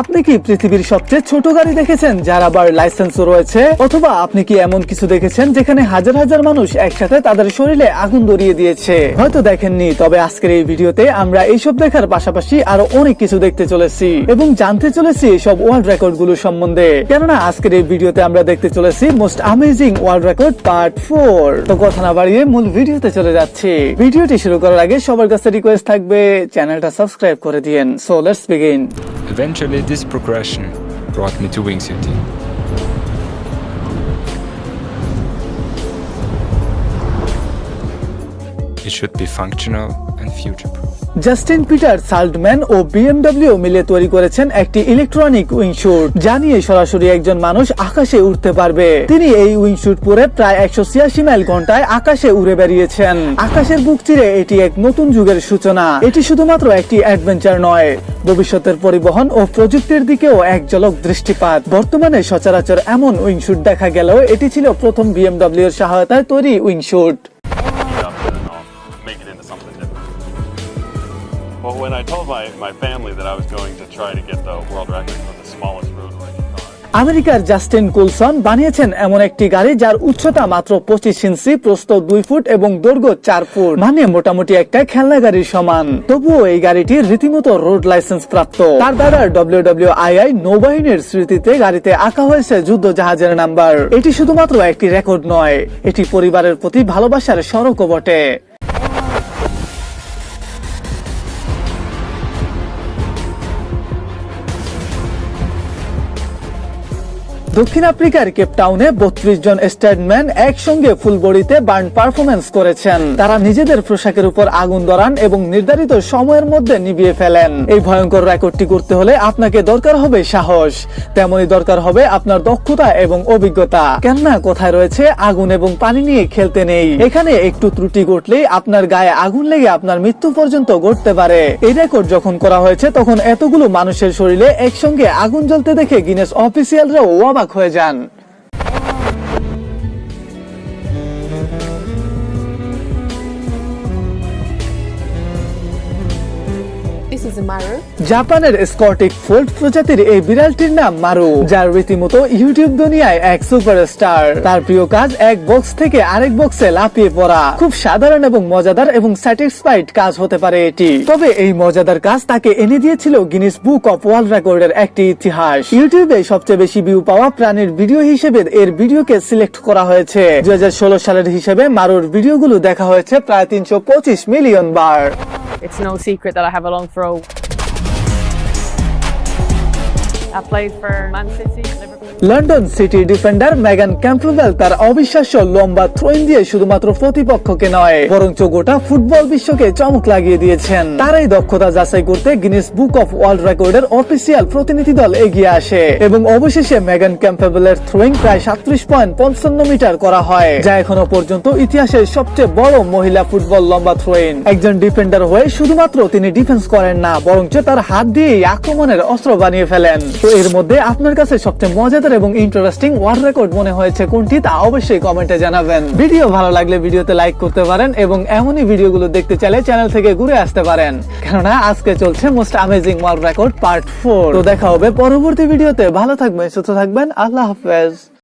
আপনি কি পৃথিবীর সবচেয়ে ছোট গাড়ি দেখেছেন, যার আবার লাইসেন্স রয়েছে? অথবা আপনি কি এমন কিছু দেখেছেন, যেখানে হাজার হাজার মানুষ একসাথে তাদের শরীরে আগুন ধরিয়ে দিয়েছে? হয়তো দেখেননি, তবে আজকের এই ভিডিওতে আমরা এইসব দেখার পাশাপাশি আরও অনেক কিছু দেখতে চলেছি এবং জানতে চলেছি সব ওয়ার্ল্ড রেকর্ডগুলো সম্বন্ধে। কেননা আজকের এই ভিডিওতে আমরা দেখতে চলেছি most amazing world record part four তো কথা না বাড়িয়ে মূল ভিডিওতে চলে যাচ্ছি। ভিডিওটি শুরু করার আগে সবার কাছে রিকোয়েস্ট থাকবে চ্যানেলটা সাবস্ক্রাইব করে দিয়েন। So let's begin Eventually, this progression brought me to Wing City. It should be functional and future-proof. Justin Peter, Saltman O BMW মিলে তৈরি করেছেন একটি ইলেকট্রনিক উইংশুট, যা নিয়ে সরাসরি একজন মানুষ আকাশে উঠতে পারবে। তিনি এই উইংশুট পরে প্রায় একশো ছিয়াশি মাইল ঘন্টায় আকাশে উড়ে বেরিয়েছেন আকাশের বুক চিরে এটি এক নতুন যুগের সূচনা। এটি শুধুমাত্র একটি অ্যাডভেঞ্চার নয়, ভবিষ্যতের পরিবহন ও প্রযুক্তির দিকেও এক ঝলক দৃষ্টিপাত। বর্তমানে সচরাচর এমন উইংশুট দেখা গেলেও এটি ছিল প্রথম বিএমডব্লিউ এর সহায়তায় তৈরি wingsuit. Well, when I told my, my family that I was going to try to get the world record for the smallest roadway car, আমেরিকার জাস্টিন কুলসন বানিয়েছেন এমন একটি গাড়ি যার উচ্চতা মাত্র পঁচিশ ইঞ্চি প্রস্থ দুই ফুট এবং দৈর্ঘ্য চার ফুট। মানে মোটামুটি একটা খেলনা গাড়ির সমান। তবুও এই গাড়িটি রীতিমতো রোড লাইসেন্স প্রাপ্ত। তার দাদার ডব্লিউ ডব্লিউ আই নৌবাহিনীর স্মৃতিতে গাড়িতে আঁকা হয়েছে যুদ্ধ জাহাজের নাম্বার। এটি শুধুমাত্র একটি রেকর্ড নয় এটি পরিবারের প্রতি ভালোবাসার সড়কও বটে। দক্ষিণ আফ্রিকার কেপটাউনে বত্রিশ জন স্টেটম্যান একসঙ্গে ফুল বডিতে বার্ন পারফরমেন্স করেছেন। তারা নিজেদের পোশাকের উপর আগুন ধরান এবং নির্ধারিত সময়ের মধ্যে নিভিয়ে ফেলেন। এই ভয়ঙ্কর রেকর্ডটি করতে হলে আপনাকে দরকার হবে সাহস। তেমনি দরকার হবে আপনার দক্ষতা এবং অভিজ্ঞতা। কেননা কোথায় রয়েছে আগুন এবং পানি নিয়ে খেলতে নেই। এখানে একটু ত্রুটি ঘটলেই আপনার গায়ে আগুন লেগে আপনার মৃত্যু পর্যন্ত ঘটতে পারে। এই রেকর্ড যখন করা হয়েছে, তখন এতগুলো মানুষের শরীরে একসঙ্গে আগুন জ্বলতে দেখে গিনেস অফিসিয়ালরাও অবাক হয়ে যান। জাপানের স্কটিক ফোল্ড প্রজাতির এই বিড়ালটির নাম মারু, যার রীতিমতো ইউটিউব দুনিয়ায় এক সুপারস্টার। তার প্রিয় কাজ এক বক্স থেকে আরেক বক্সে লাফিয়ে পড়া। খুব সাধারণ এবং মজাদার এবং স্যাটিসফাইড কাজ হতে পারে এটি। তবে এই মজাদার কাজ তাকে এনে দিয়েছিল গিনিস বুক অফ ওয়ার্ল্ড রেকর্ডের একটি ইতিহাস। ইউটিউবে সবচেয়ে বেশি ভিউ পাওয়া প্রাণীর ভিডিও হিসেবে এর ভিডিওকে সিলেক্ট করা হয়েছে। দুই হাজার ষোলো সালের হিসেবে মারুর ভিডিওগুলো দেখা হয়েছে প্রায় তিনশো পঁচিশ মিলিয়ন বার। It's no secret that I have a long throw. London City defender Megan Campbell তার অবিশ্বাস্য লম্বা থ্রোইন দিয়ে শুধুমাত্র প্রতিপক্ষকে নয়, বরঞ্চ গোটা ফুটবল বিশ্বকে চমক লাগিয়ে দিয়েছেন। তার এই দক্ষতা যাচাই করতে গিনেস বুক অফ ওয়ার্ল্ড রেকর্ডের অফিসিয়াল প্রতিনিধি দল এগিয়ে আসে এবং অবশেষে মেগান ক্যাম্পবেলের থ্রোয়িং প্রায় সাত্রিশ পয়েন্ট পঞ্চান্ন মিটার করা হয়, যা এখনও পর্যন্ত ইতিহাসের সবচেয়ে বড় মহিলা ফুটবল লম্বা থ্রোইন একজন ডিফেন্ডার হয়ে শুধুমাত্র তিনি ডিফেন্স করেন না, বরঞ্চ তার হাত দিয়েই আক্রমণের অস্ত্র বানিয়ে ফেলেন। তো এর মধ্যে আপনার কাছে সবচেয়ে মজাদার এবং ইন্টারেস্টিং ওয়ার্ল্ড রেকর্ড মনে হয়েছে কোনটি তা অবশ্যই কমেন্টে জানাবেন। ভিডিও ভালো লাগলে ভিডিওতে লাইক করতে পারেন এবং এমনই ভিডিওগুলো দেখতে চাইলে চ্যানেল থেকে ঘুরে আসতে পারেন। কেননা আজকে চলছে most amazing world record part four তো দেখা হবে পরবর্তী ভিডিওতে। ভালো থাকবেন, সুস্থ থাকবেন। আল্লাহ হাফেজ।